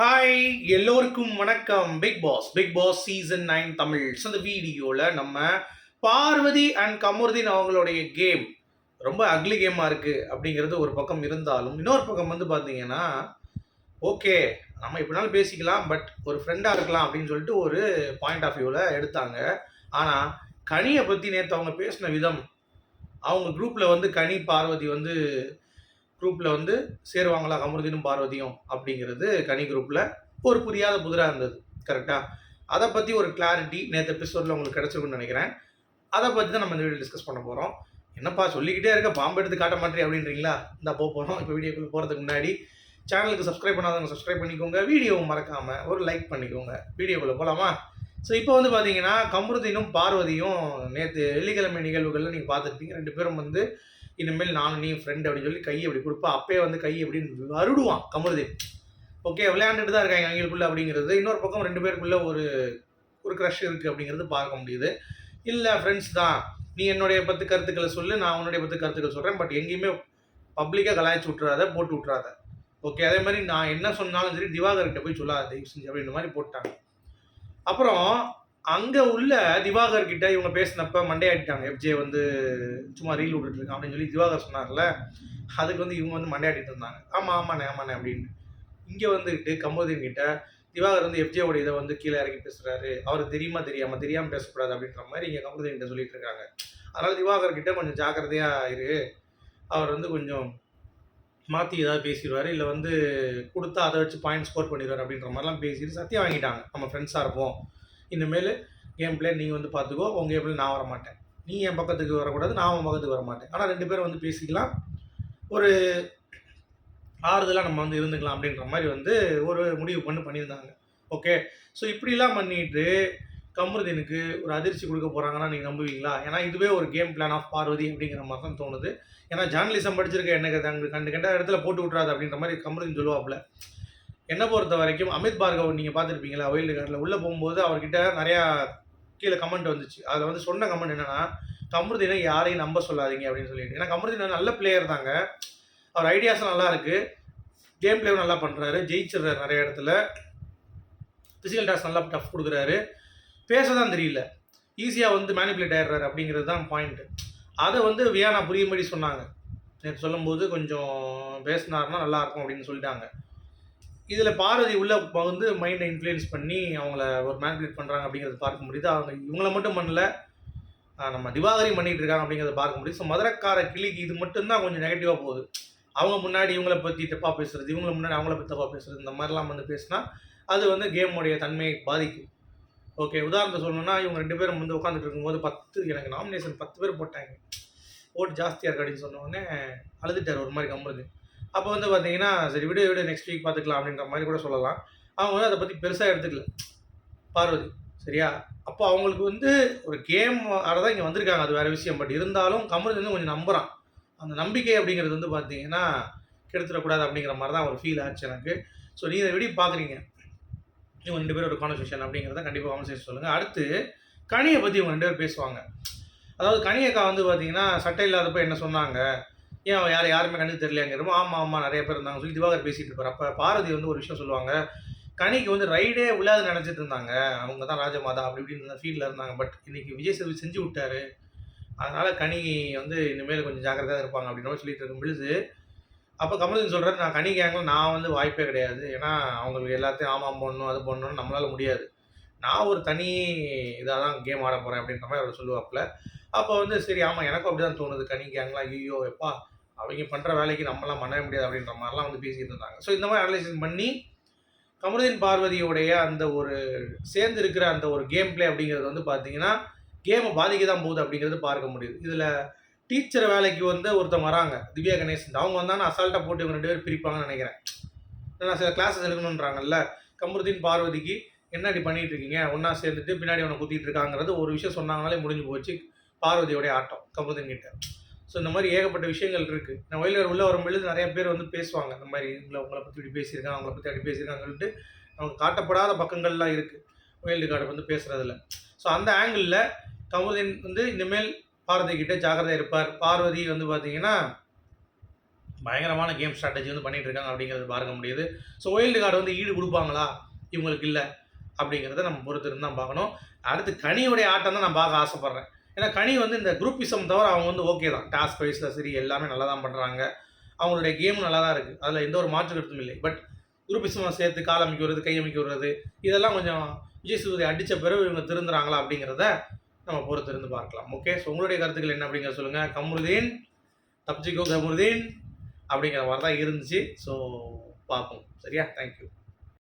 Hi எல்லோருக்கும் வணக்கம். Bigg Boss Bigg Boss season nine Tamils அந்த வீடியோவில் நம்ம பார்வதி அண்ட் கமருதீன் அவங்களுடைய கேம் ரொம்ப அக்லி கேமாக இருக்குது அப்படிங்கிறது ஒரு பக்கம் இருந்தாலும் இன்னொரு பக்கம் வந்து பார்த்தீங்கன்னா ஓகே நம்ம எப்படினாலும் பேசிக்கலாம் பட் ஒரு ஃப்ரெண்டாக இருக்கலாம் அப்படின்னு சொல்லிட்டு ஒரு பாயிண்ட் ஆஃப் வியூவில் எடுத்தாங்க. ஆனால் கனியை பற்றி நேற்று அவங்க பேசின விதம் அவங்க குரூப்பில் வந்து கனி பார்வதி வந்து குரூப்பில் வந்து சேருவாங்களா கமருதீனும் பார்வதியும் அப்படிங்கிறது கனி குரூப்பில் ஒரு புரியாத புதிராக இருந்தது. கரெக்டாக அதை பற்றி ஒரு கிளாரிட்டி நேற்று எபிசோடில் உங்களுக்கு கிடச்சிருக்குன்னு நினைக்கிறேன். அதை பற்றி தான் நம்ம இந்த வீடியோ டிஸ்கஸ் பண்ண போகிறோம் என்னப்பா சொல்லிக்கிட்டே இருக்க பாம்பு எடுத்து காட்ட மாட்டேன் அப்படின்றீங்களா? இந்த போக போகிறோம் இப்போ வீடியோக்குள்ளே போகிறதுக்கு முன்னாடி சேனலுக்கு சப்ஸ்கிரைப் பண்ணாதவங்க சப்ஸ்கிரைப் பண்ணிக்கோங்க. வீடியோவை மறக்காமல் ஒரு லைக் பண்ணிக்கோங்க. வீடியோக்குள்ளே போகலாமா ஸோ இப்போ வந்து பார்த்தீங்கன்னா கமருதீனும் பார்வதியும் நேற்று வெள்ளிக்கிழமை நிகழ்வுகளில் நீங்கள் பார்த்துருப்பீங்க. ரெண்டு பேரும் வந்து இனிமேல் நானும் நீ ஃப்ரெண்ட் அப்படின்னு சொல்லி கையை அப்படி கொடுப்பா. அப்பயே வந்து கை அப்படின்னு வருடுவான் கமருதீன் ஓகே விளையாண்டுட்டு தான் இருக்காங்க அவங்களுக்குள்ள அப்படிங்கிறது. இன்னொரு பக்கம் ரெண்டு பேருக்குள்ள ஒரு ஒரு க்ரஷ் இருக்குது அப்படிங்கிறது பார்க்க முடியுது. இல்லை ஃப்ரெண்ட்ஸ் தான். நீ என்னுடைய பத்து கருத்துக்களை சொல்லு நான் உன்னுடைய பத்து கருத்துக்கள் சொல்கிறேன் பட் எங்கேயுமே பப்ளிக்காக கலாய்ச்சி விட்றாத போட்டு விட்றாத ஓகே அதே மாதிரி நான் என்ன சொன்னாலும் சரி திவாகர்கிட்ட போய் சொல்லாத தயவு செஞ்சு அப்படின்ற மாதிரி போட்டாங்க. அப்புறம் அங்கே உள்ள திவாகர் கிட்ட இவங்க பேசினப்ப மண்டையாட்டிட்டாங்க. எஃப்ஜே வந்து சும்மா ரீல் விட்டுட்டு இருக்கான் அப்படின்னு சொல்லி திவாகர் சொன்னார்ல. அதுக்கு வந்து இவங்க வந்து மண்டையாட்டிட்டு இருந்தாங்க. ஆமாம் ஆமாண்ணே ஆமாண்ணே அப்படின்னு. இங்கே வந்துக்கிட்டு கம்போதின் கிட்ட திவாகர் வந்து எஃப்ஜேவோட இதை வந்து கீழே இறக்கி பேசுகிறாரு அவருக்கு தெரியுமா தெரியாமல் தெரியாமல் பேசக்கூடாது அப்படின்ற மாதிரி இங்கே கம்போதின் கிட்ட சொல்லிட்டு இருக்காங்க அதனால் திவாகர் கிட்ட கொஞ்சம் ஜாக்கிரதையாக இரு. அவர் வந்து கொஞ்சம் மாற்றி ஏதாவது பேசிடுவார். இல்லை வந்து கொடுத்தா அதை வச்சு பாயிண்ட் ஸ்கோர் பண்ணிடுவார் அப்படின்ற மாதிரிலாம் பேசிட்டு சத்தியம் வாங்கிட்டாங்க. நம்ம ஃப்ரெண்ட்ஸாக இருப்போம். இனிமேல் கேம் பிளே நீங்கள் வந்து பார்த்துக்கோ உங்கள் கேம் பிளே நான் வர மாட்டேன் நீ என் பக்கத்துக்கு வரக்கூடாது நான் உன் பக்கத்துக்கு வர மாட்டேன் ஆனால் ரெண்டு பேரும் வந்து பேசிக்கலாம் ஒரு ஆறுதலாக நம்ம வந்து இருந்துக்கலாம் அப்படின்ற மாதிரி வந்து ஒரு முடிவு பண்ணி பண்ணியிருந்தாங்க ஓகே ஸோ இப்படிலாம் பண்ணிட்டு கமருதீனுக்கு ஒரு அதிர்ச்சி கொடுக்க போகிறாங்கன்னா நீங்கள் நம்புவீங்களா ஏன்னா இதுவே ஒரு கேம் பிளான் ஆஃப் பார்வதி அப்படிங்கிற மாதிரி தான் தோணுது ஏன்னா ஜேர்னலிசம் படிச்சிருக்க எனக்கு கண்டு கண்ட இடத்துல போட்டு விட்றாது அப்படின்ற மாதிரி கமருதீன் சொல்லுவாப்புல என்னை பொறுத்த வரைக்கும் அமித் பார்கவ் நீங்கள் பார்த்துருப்பீங்களா ஒயில்டு கார்டில் உள்ளே போகும்போது அவர்கிட்ட நிறையா கீழே கமெண்ட் வந்துச்சு. அதில் வந்து சொன்ன கமெண்ட் என்னென்னா கமருதினை யாரையும் நம்ப சொல்லாதீங்க அப்படின்னு சொல்லிட்டு. ஏன்னா கமருதின நல்ல பிளேயர் தாங்க. அவர் ஐடியாஸும் நல்லா இருக்குது கேம் பிளேவும் நல்லா பண்ணுறாரு ஜெயிச்சிடுறாரு நிறைய இடத்துல. ஃபிசிக்கல் டாஸ் நல்லா டஃப் கொடுக்குறாரு. பேச தான் தெரியல. ஈஸியாக வந்து மேனிப்புலேட் ஆயிடுறாரு அப்படிங்கிறது தான் பாயிண்ட்டு அதை வந்து வியானா புரியும்படி சொன்னாங்க. நேற்று சொல்லும்போது கொஞ்சம் பேசினார்னா நல்லாயிருக்கும் அப்படின்னு சொல்லிட்டாங்க. இதில் பார்வதி உள்ள வந்து மைண்டை இன்ஃப்ளூயன்ஸ் பண்ணி அவங்கள ஒரு மேனிபுலேட் பண்ணுறாங்க அப்படிங்கிறத பார்க்க முடியுது. அவங்க இவங்கள மட்டும் பண்ணல. நம்ம திவாகரையும் பண்ணிட்டு இருக்காங்க அப்படிங்கிறத பார்க்க முடியுது. ஸோ மதுரக்கார கிளிக்கு இது மட்டும்தான் கொஞ்சம் நெகட்டிவாக போகுது. அவங்க முன்னாடி இவங்கள பற்றி தப்பாக பேசுறது இவங்கள முன்னாடி அவங்கள பற்றி தப்பாக பேசுறது இந்த மாதிரிலாம் வந்து பேசினா அது வந்து கேமுடைய தன்மையை பாதிக்கும். ஓகே உதாரணத்தை சொல்லணும்னா இவங்க ரெண்டு பேரும் வந்து உட்காந்துட்டு இருக்கும்போது பத்து எனக்கு நாமினேஷன் பத்து பேர் போட்டாங்க. ஓட்டு ஜாஸ்தியாக இருக்கு அப்படின்னு சொன்னோடனே அழுதுட்டார் ஒரு மாதிரி கம்புறது அப்போ வந்து பார்த்தீங்கன்னா சரி விடு விடு நெக்ஸ்ட் வீக் பார்த்துக்கலாம் அப்படின்ற மாதிரி கூட சொல்லலாம். அவங்க வந்து அதை பற்றி பெருசாக எடுத்துக்கல. பார்வதி சரியா? அப்போ அவங்களுக்கு வந்து ஒரு கேம் தான் இங்கே வந்திருக்காங்க அது வேறு விஷயம். பட் இருந்தாலும் கமல் வந்து கொஞ்சம் நம்புகிறான் அந்த நம்பிக்கை அப்படிங்கிறது வந்து பார்த்தீங்கன்னா கெடுத்துடக்கூடாது அப்படிங்கிற மாதிரி தான் ஒரு ஃபீல் ஆச்சு எனக்கு. ஸோ நீங்கள் இதை விடி பார்க்குறீங்க இவங்க ரெண்டு பேரும் ஒரு கான்வர்சேஷன் அப்படிங்கிறத கண்டிப்பாக கான்வர்சேஷன் சொல்லுங்கள் அடுத்து கனியை பற்றி இவங்க ரெண்டு பேர் பேசுவாங்க. அதாவது கனியக்கா வந்து பார்த்தீங்கன்னா சட்டை இல்லாதப்போ என்ன சொன்னாங்க? ஏன் அவன் யார் யாருமே கண்ணுக்கு தெரியலங்கிறமோ ஆமாம் ஆமாம் நிறைய பேர் இருந்தாங்க. சொல்லி திவாகர் பேசிகிட்டு இருப்பார். அப்போ பாரதி வந்து ஒரு விஷயம் சொல்லுவாங்க கனிக்கு வந்து ரைடே விழாது நினச்சிட்டு இருந்தாங்க. அவங்க தான் ராஜமாதா அப்படி இப்படின்னு ஃபீல்டில் இருந்தாங்க. பட் இன்னைக்கு விஜய் சேதுபதி செஞ்சு விட்டாரு. அதனால் கனி வந்து இனிமேல் கொஞ்சம் ஜாக்கிரதையாக இருப்பாங்க அப்படின்னு சொல்லிட்டு இருக்கும் பொழுது அப்போ கமலன் சொல்கிறார் நான் கனி கேங்கில் நான் வந்து வாய்ப்பே கிடையாது. ஏன்னா அவங்களுக்கு எல்லாத்தையும் ஆமாம் பண்ணணும் அது பண்ணணும்னு நம்மளால் முடியாது. நான் ஒரு தனி இதாக தான் கேம் ஆட போகிறேன் அப்படின்ற மாதிரி அவர் சொல்லுவாப்புல. அப்போ வந்து சரி ஆமாம் எனக்கும் அப்படி தான் தோணுது. கனி கேங்லாம் ஐயோ எப்பா அவங்க பண்ணுற வேலைக்கு நம்மளாம் பண்ணவே முடியாது அப்படின்ற மாதிரிலாம் வந்து பேசிட்டு இருந்தாங்க. ஸோ இந்த மாதிரி அனலைசிஸ் பண்ணி கமருதீன் பார்வதியோடைய அந்த ஒரு சேர்ந்து இருக்கிற அந்த ஒரு கேம் பிளே அப்படிங்கிறது வந்து பார்த்தீங்கன்னா கேமை பாதிக்க தான் போகுது அப்படிங்கிறது பார்க்க முடியுது. இதில் டீச்சர் வேலைக்கு வந்து ஒருத்தன் வராங்க. திவ்யா கணேசன். அவங்க வந்தாங்கன்னா அசால்ட்டாக போட்டு இவங்க ரெண்டு பேர் பிரிப்பாங்கன்னு நினைக்கிறேன். ஏன்னா சில கிளாஸஸ் எடுக்கணுன்றாங்கல்ல கமருதீன் பார்வதிக்கு என்னடி பண்ணிகிட்டு இருக்கீங்க? ஒன்றா சேர்ந்துட்டு பின்னாடி அவனை குத்திட்டு இருக்காங்கிறது ஒரு விஷயம் சொன்னாங்கனாலே முடிஞ்சு போச்சு. பார்வதியோடைய ஆட்டம் கமருதீன் கிட்ட ஸோ இந்த மாதிரி ஏகப்பட்ட விஷயங்கள் இருக்குது நான் வயலர் உள்ளே வரும்பொழுது நிறைய பேர் வந்து பேசுவாங்க. இந்த மாதிரி உங்களை உங்களை பற்றி இப்படி பேசியிருக்காங்க அவங்கள பற்றி அப்படி பேசியிருக்காங்கன்னு அவங்க காட்டப்படாத பக்கங்கள்லாம் இருக்குது ஒயில்டு கார்டு வந்து பேசுகிறதுல ஸோ அந்த ஆங்கிளில் கமுதன் வந்து இனிமேல் பார்வதி கிட்டே ஜாக்கிரதை இருப்பார். பார்வதி வந்து பார்த்தீங்கன்னா பயங்கரமான கேம் ஸ்ட்ராட்டஜி வந்து பண்ணிட்டு இருக்காங்க அப்படிங்கிறது பார்க்க முடியுது. ஸோ ஒயில்டு கார்டு வந்து ஈடு கொடுப்பாங்களா? இவங்களுக்கு இல்லை. அப்படிங்கிறத நம்ம பொறுத்திருந்து தான் பார்க்கணும். அடுத்து கனியோடைய ஆட்டம் தான் நான் பார்க்க ஆசைப்பட்றேன். ஏன்னா கனி வந்து இந்த குரூப்பிசம் தவிர அவங்க வந்து ஓகே தான். டாஸ்க் வைஸில் சரி எல்லாமே நல்லா தான் பண்ணுறாங்க அவங்களுடைய கேமும் நல்லா தான் இருக்குது அதில் எந்த ஒரு மாற்று கருத்தும் இல்லை. பட் குரூப்பிசமாக சேர்த்து கால் அமைக்க வருது கை அமைக்க வருது இதெல்லாம் கொஞ்சம் விஜய் சேதுபதி அடித்த பிறகு இவங்க திருந்துறாங்களா அப்படிங்கிறத நம்ம பொறுத்து இருந்து பார்க்கலாம். ஓகே ஸோ உங்களுடைய கருத்துக்கள் என்ன அப்படிங்கிற சொல்லுங்கள் கமருதீன் தப்ஜிகோ கமருதீன் அப்படிங்கிற மாதிரி தான் இருந்துச்சு. ஸோ பார்ப்போம். சரியா? தேங்க்யூ